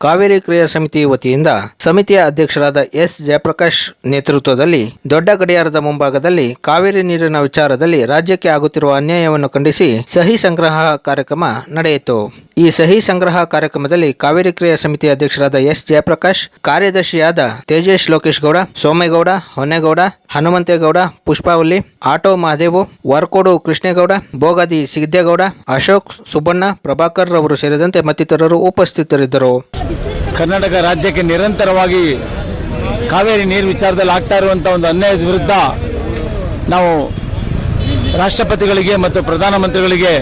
ಕಾವೇರಿ ಕ್ರಿಯಾ ಸಮಿತಿ ವತಿಯಿಂದ ಸಮಿತಿಯ ಅಧ್ಯಕ್ಷರಾದ ಎಸ್ ಜಯಪ್ರಕಾಶ್ ನೇತೃತ್ವದಲ್ಲಿ ದೊಡ್ಡ ಗಡಿಯಾರದ ಮುಂಭಾಗದಲ್ಲಿ ಕಾವೇರಿ ನೀರಿನ ವಿಚಾರದಲ್ಲಿ ರಾಜ್ಯಕ್ಕೆ ಆಗುತ್ತಿರುವ ಅನ್ಯಾಯವನ್ನು ಖಂಡಿಸಿ ಸಹಿ ಸಂಗ್ರಹ ಕಾರ್ಯಕ್ರಮ ನಡೆಯಿತು. ಈ ಸಹಿ ಸಂಗ್ರಹ ಕಾರ್ಯಕ್ರಮದಲ್ಲಿ ಕಾವೇರಿ ಕ್ರಿಯಾ ಸಮಿತಿ ಅಧ್ಯಕ್ಷರಾದ ಎಸ್ ಜಯಪ್ರಕಾಶ್, ಕಾರ್ಯದರ್ಶಿಯಾದ ತೇಜೇಶ್ ಲೋಕೇಶ್ ಗೌಡ, ಸೋಮೇಗೌಡ, ಹೊನ್ನೇಗೌಡ ಹನುಮಂತೇಗೌಡ ಪುಷ್ಪಾವಲ್ಲಿ ಆಟೋ ಮಹದೇವು, ವರ್ಕೋಡು ಕೃಷ್ಣೇಗೌಡ, ಬೋಗಾದಿ ಸಿದ್ದೇಗೌಡ ಅಶೋಕ್ ಸುಬ್ಬಣ್ಣ, ಪ್ರಭಾಕರ್ ರವರು ಸೇರಿದಂತೆ ಮತ್ತಿತರರು ಉಪಸ್ಥಿತರಿದ್ದರು. ಕರ್ನಾಟಕ ರಾಜ್ಯಕ್ಕೆ ನಿರಂತರವಾಗಿ ಕಾವೇರಿ ನೀರು ವಿಚಾರದಲ್ಲಿ ಆಗ್ತಾ ಇರುವಂಥ ಒಂದು ಅನ್ಯಾಯದ ವಿರುದ್ಧ ನಾವು ರಾಷ್ಟ್ರಪತಿಗಳಿಗೆ ಮತ್ತು ಪ್ರಧಾನಮಂತ್ರಿಗಳಿಗೆ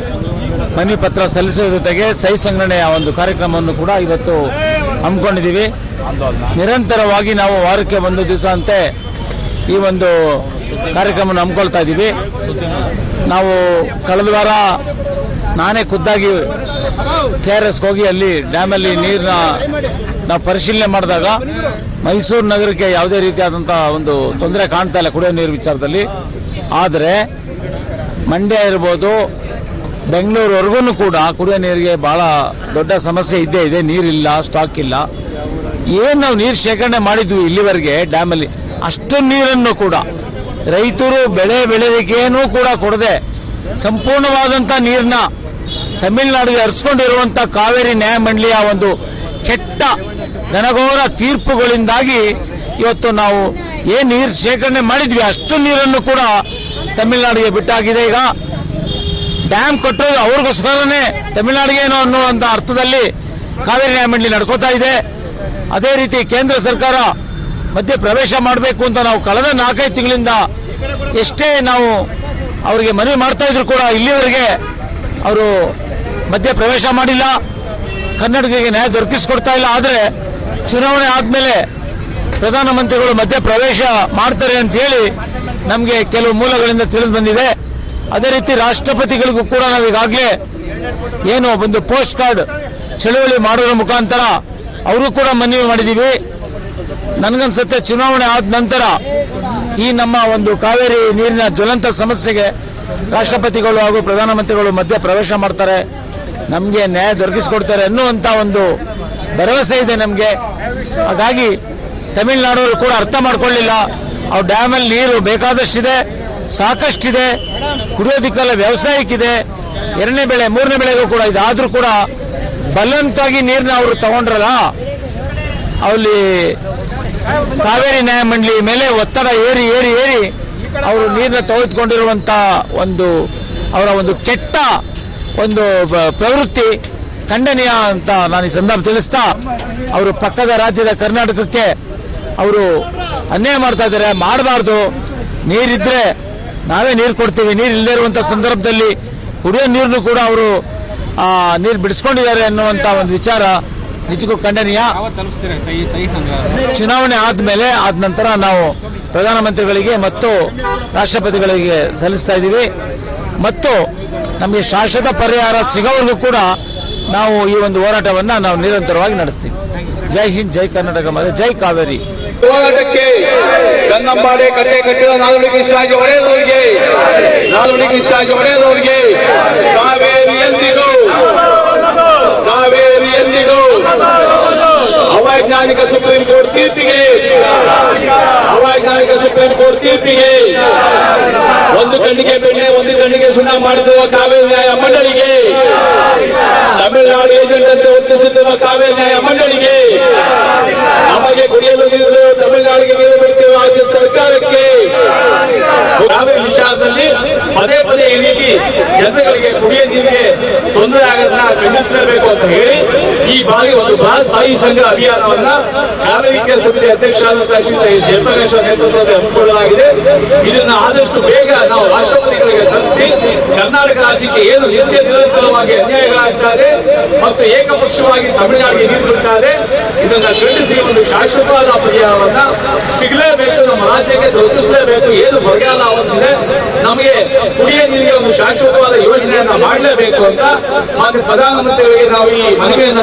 ಮನವಿ ಪತ್ರ ಸಲ್ಲಿಸುವ ಜೊತೆಗೆ ಸಹಿ ಸಂಗ್ರಹಣೆಯ ಒಂದು ಕಾರ್ಯಕ್ರಮವನ್ನು ಕೂಡ ಇವತ್ತು ಹಮ್ಮಿಕೊಂಡಿದ್ದೀವಿ. ನಿರಂತರವಾಗಿ ನಾವು ವಾರಕ್ಕೆ ಒಂದು ದಿವಸ ಅಂತೆ ಈ ಒಂದು ಕಾರ್ಯಕ್ರಮವನ್ನು ಹಮ್ಮಿಕೊಳ್ತಾ ಇದ್ದೀವಿ. ನಾವು ಕಳೆದ ವಾರ ನಾನೇ ಖುದ್ದಾಗಿ ಕೆ ಆರ್ ಎಸ್ಗೆ ಹೋಗಿ ಅಲ್ಲಿ ಡ್ಯಾಮಲ್ಲಿ ನೀರಿನ ನಾವು ಪರಿಶೀಲನೆ ಮಾಡಿದಾಗ ಮೈಸೂರು ನಗರಕ್ಕೆ ಯಾವುದೇ ರೀತಿಯಾದಂಥ ಒಂದು ತೊಂದರೆ ಕಾಣ್ತಾ ಇಲ್ಲ ಕುಡಿಯೋ ನೀರು ವಿಚಾರದಲ್ಲಿ. ಆದರೆ ಮಂಡ್ಯ ಇರ್ಬೋದು, ಬೆಂಗಳೂರುವರೆಗೂ ಕೂಡ ಕುಡಿಯೋ ನೀರಿಗೆ ಭಾಳ ದೊಡ್ಡ ಸಮಸ್ಯೆ ಇದ್ದೇ ಇದೆ. ನೀರಿಲ್ಲ ಸ್ಟಾಕ್ ಇಲ್ಲ. ಏನು ನಾವು ನೀರು ಶೇಖರಣೆ ಮಾಡಿದ್ವಿ ಇಲ್ಲಿವರೆಗೆ ಡ್ಯಾಮಲ್ಲಿ? ಅಷ್ಟು ನೀರನ್ನು ಕೂಡ ರೈತರು ಬೆಳೆ ಬೆಳೆಯೋದಕ್ಕೇನೂ ಕೂಡ ಕೊಡದೆ ಸಂಪೂರ್ಣವಾದಂಥ ನೀರನ್ನ ತಮಿಳುನಾಡಿಗೆ ಹರಿಸ್ಕೊಂಡಿರುವಂಥ ಕಾವೇರಿ ನ್ಯಾಯಮಂಡಳಿಯ ಒಂದು ಕೆಟ್ಟ ಘನಘೋರ ತೀರ್ಪುಗಳಿಂದಾಗಿ ಇವತ್ತು ನಾವು ಏನು ನೀರು ಶೇಖರಣೆ ಮಾಡಿದ್ವಿ, ಅಷ್ಟು ನೀರನ್ನು ಕೂಡ ತಮಿಳುನಾಡಿಗೆ ಬಿಟ್ಟಾಗಿದೆ. ಈಗ ಡ್ಯಾಮ್ ಕಟ್ಟೋದು ಅವ್ರಿಗೋಸ್ಕರನೇ ತಮಿಳುನಾಡಿಗೆ ಏನೋ ಅನ್ನುವಂಥ ಅರ್ಥದಲ್ಲಿ ಕಾವೇರಿ ನ್ಯಾಯಮಂಡಳಿ ನಡ್ಕೋತಾ ಇದೆ. ಅದೇ ರೀತಿ ಕೇಂದ್ರ ಸರ್ಕಾರ ಮಧ್ಯೆ ಪ್ರವೇಶ ಮಾಡಬೇಕು ಅಂತ ನಾವು ಕಳೆದ ನಾಲ್ಕೈದು ತಿಂಗಳಿಂದ ಎಷ್ಟೇ ನಾವು ಅವರಿಗೆ ಮನವಿ ಮಾಡ್ತಾ ಇದ್ರು ಕೂಡ ಇಲ್ಲಿವರೆಗೆ ಅವರು ಮಧ್ಯೆ ಪ್ರವೇಶ ಮಾಡಿಲ್ಲ. ಕನ್ನಡಿಗರಿಗೆ ನ್ಯಾಯ ದೊರಕಿಸಿಕೊಡ್ತಾ ಇಲ್ಲ. ಆದರೆ ಚುನಾವಣೆ ಆದಮೇಲೆ ಪ್ರಧಾನಮಂತ್ರಿಗಳು ಮಧ್ಯೆ ಪ್ರವೇಶ ಮಾಡ್ತಾರೆ ಅಂತ ಹೇಳಿ ನಮಗೆ ಕೆಲವು ಮೂಲಗಳಿಂದ ತಿಳಿದು ಬಂದಿದೆ. ಅದೇ ರೀತಿ ರಾಷ್ಟ್ರಪತಿಗಳಿಗೂ ಕೂಡ ನಾವೀಗಾಗಲೇ ಏನು ಒಂದು ಪೋಸ್ಟ್ ಕಾರ್ಡ್ ಚಳುವಳಿ ಮಾಡೋದ್ರ ಮುಖಾಂತರ ಅವರು ಕೂಡ ಮನವಿ ಮಾಡಿದ್ದೀವಿ ನನಗನ್ಸುತ್ತೆ, ಚುನಾವಣೆ ಆದ ನಂತರ ಈ ನಮ್ಮ ಒಂದು ಕಾವೇರಿ ನೀರಿನ ಜ್ವಲಂತ ಸಮಸ್ಯೆಗೆ ರಾಷ್ಟ್ರಪತಿಗಳು ಹಾಗೂ ಪ್ರಧಾನಮಂತ್ರಿಗಳು ಮಧ್ಯೆ ಪ್ರವೇಶ ಮಾಡ್ತಾರೆ, ನಮಗೆ ನ್ಯಾಯ ದೊರಕಿಸಿಕೊಡ್ತಾರೆ ಅನ್ನುವಂಥ ಒಂದು ಭರವಸೆ ಇದೆ ನಮಗೆ. ಹಾಗಾಗಿ ತಮಿಳುನಾಡವರು ಕೂಡ ಅರ್ಥ ಮಾಡ್ಕೊಳ್ಳಿಲ್ಲ, ಅವ್ರ ಡ್ಯಾಮಲ್ಲಿ ನೀರು ಬೇಕಾದಷ್ಟಿದೆ, ಸಾಕಷ್ಟಿದೆ ಕುಡಿಯೋದಕ್ಕೆಲ್ಲ ವ್ಯವಸಾಯಕ್ಕಿದೆ, ಎರಡನೇ ಬೆಳೆ, ಮೂರನೇ ಬೆಳೆಗೂ ಕೂಡ ಇದೆ ಆದರೂ ಕೂಡ ಬಲವಂತಾಗಿ ನೀರನ್ನ ಅವರು ತಗೊಂಡ್ರಲ್ಲ ಅಲ್ಲಿ ಕಾವೇರಿ ನ್ಯಾಯಮಂಡಳಿ ಮೇಲೆ ಒತ್ತಡ ಏರಿ ಏರಿ ಏರಿ ಅವರು ನೀರನ್ನ ತೆಗೆದುಕೊಂಡಿರುವಂತ ಒಂದು ಅವರ ಒಂದು ಕೆಟ್ಟ ಒಂದು ಪ್ರವೃತ್ತಿ ಖಂಡನೀಯ ಅಂತ ನಾನು ಈ ಸಂದರ್ಭ ತಿಳಿಸ್ತಾ ಅವರು ಪಕ್ಕದ ರಾಜ್ಯದ ಕರ್ನಾಟಕಕ್ಕೆ ಅವರು ಅನ್ಯಾಯ ಮಾಡ್ತಾ ಇದ್ದಾರೆ, ಮಾಡಬಾರ್ದು. ನೀರಿದ್ರೆ ನಾವೇ ನೀರು ಕೊಡ್ತೀವಿ, ನೀರು ಇಲ್ಲದೇ ಇರುವಂತ ಸಂದರ್ಭದಲ್ಲಿ ಕುಡಿಯೋ ನೀರನ್ನು ಕೂಡ ಅವರು ನೀರು ಬಿಡಿಸ್ಕೊಂಡಿದ್ದಾರೆ ಅನ್ನುವಂತ ಒಂದು ವಿಚಾರ. ನಿಜಕ್ಕೂ ಖಂಡನೀಯ. ಚುನಾವಣೆ ಆದ್ಮೇಲೆ ಆದ ನಂತರ ನಾವು ಪ್ರಧಾನಮಂತ್ರಿಗಳಿಗೆ ಮತ್ತು ರಾಷ್ಟ್ರಪತಿಗಳಿಗೆ ಸಲ್ಲಿಸ್ತಾ ಇದ್ದೀವಿ. ಮತ್ತು ನಮಗೆ ಶಾಶ್ವತ ಪರಿಹಾರ ಸಿಗೋವರೆಗೂ ಕೂಡ ನಾವು ಈ ಒಂದು ಹೋರಾಟವನ್ನು ನಾವು ನಿರಂತರವಾಗಿ ನಡೆಸ್ತೀವಿ. ಜೈ ಹಿಂದ್ ಜೈ ಕರ್ನಾಟಕ ಮತ್ತೆ ಜೈ ಕಾವೇರಿ. ಹೋರಾಟಕ್ಕೆ ಕನ್ನಂಬಾಡೆ ಕಟ್ಟೆ ಕಟ್ಟಿದ ನಾಲ್ವಡಿಗೆ ಶಾಜಿ ಒಡೆಯದವರಿಗೆ ನಾಲ್ವಡಿಗೆ ಶಾಜಿ ಒಡೆಯದವರಿಗೆ ಕಾವೇರಿ ಎಂದಿಗೂ ಕಾವೇರಿ ಎಂದಿಗೂ ಅವೈಜ್ಞಾನಿಕ ಸುಪ್ರೀಂ ಕೋರ್ಟ್ ತೀರ್ಪಿಗೆ ಅವೈಜ್ಞಾನಿಕ ಸುಪ್ರೀಂ ಕೋರ್ಟ್ ತೀರ್ಪಿಗೆ ಒಂದು ಕಣ್ಣಿಗೆ ಬೆಣ್ಣೆ ಒಂದು ಕಣ್ಣಿಗೆ ಸುಣ್ಣ ಮಾಡಿರುವ ಕಾವೇರಿ ನ್ಯಾಯ ಮಂಡಳಿಗೆ ತಮಿಳುನಾಡು ಏಜೆಂಟ್ ಅಂತ ವರ್ತಿಸುತ್ತಿರುವ ಕಾವೇರಿ ನ್ಯಾಯ ಮಂಡಳಿಗೆ ನಮಗೆ ಕುಡಿಯಲು ನೀರು ತಮಿಳುನಾಡಿಗೆ ನೀರು ಬಿಡ್ತೇವೆ ರಾಜ್ಯ ಸರ್ಕಾರಕ್ಕೆ ಕಾವೇರಿ ವಿಚಾರದಲ್ಲಿ ಪದೇ ಪದೇ ಈ ರೀತಿ ಜನಗಳಿಗೆ ಕುಡಿಯ ನೀರಿಗೆ ತೊಂದರೆ ಆಗೋದನ್ನ ಖಂಡಿಸಲೇಬೇಕು ಅಂತ ಹೇಳಿ ಈ ಬಾರಿ ಒಂದು ಬೃಹತ್ ಸಾಯಿ ಸಂಘ ಅಭಿಯಾನವನ್ನ ಕೇಂದ್ರ ಸಮಿತಿ ಶ್ರೀ ಜಯಪ್ರಕಾಶ್ ನೇತೃತ್ವದಲ್ಲಿ ಹಮ್ಮಿಕೊಳ್ಳಲಾಗಿದೆ. ಇದನ್ನ ಆದಷ್ಟು ಬೇಗ ನಾವು ರಾಷ್ಟ್ರಪತಿಗಳಿಗೆ ತಲುಪಿಸಿ ಕರ್ನಾಟಕ ರಾಜ್ಯಕ್ಕೆ ಏನು ನಿತ್ಯ ನಿರಂತರವಾಗಿ ಅನ್ಯಾಯಗಳಾಗ್ತಾರೆ ಮತ್ತು ಏಕಪಕ್ಷವಾಗಿ ತಮಿಳುನಾಡಿಗೆ ನೀರು ಇದನ್ನ ಖಂಡಿಸಿ ಒಂದು ಶಾಶ್ವತವಾದ ಪರಿಹಾರವನ್ನ ಸಿಗಲೇಬೇಕು, ನಮ್ಮ ರಾಜ್ಯಕ್ಕೆ ದೊರಕಿಸಲೇಬೇಕು ಏನು ಬರಗಾಲ ಆವರಿಸಿದೆ, ನಮಗೆ ಕುಡಿಯ ನೀರಿಗೆ ಒಂದು ಶಾಶ್ವತವಾದ ಯೋಜನೆಯನ್ನ ಮಾಡಲೇಬೇಕು ಅಂತ ಮಾನ್ಯ ಪ್ರಧಾನಮಂತ್ರಿಗಳಿಗೆ ನಾವು ಈ ಮನವಿಯನ್ನ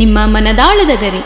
ನಿಮ್ಮ ಮನದಾಳದ ಗರಿ.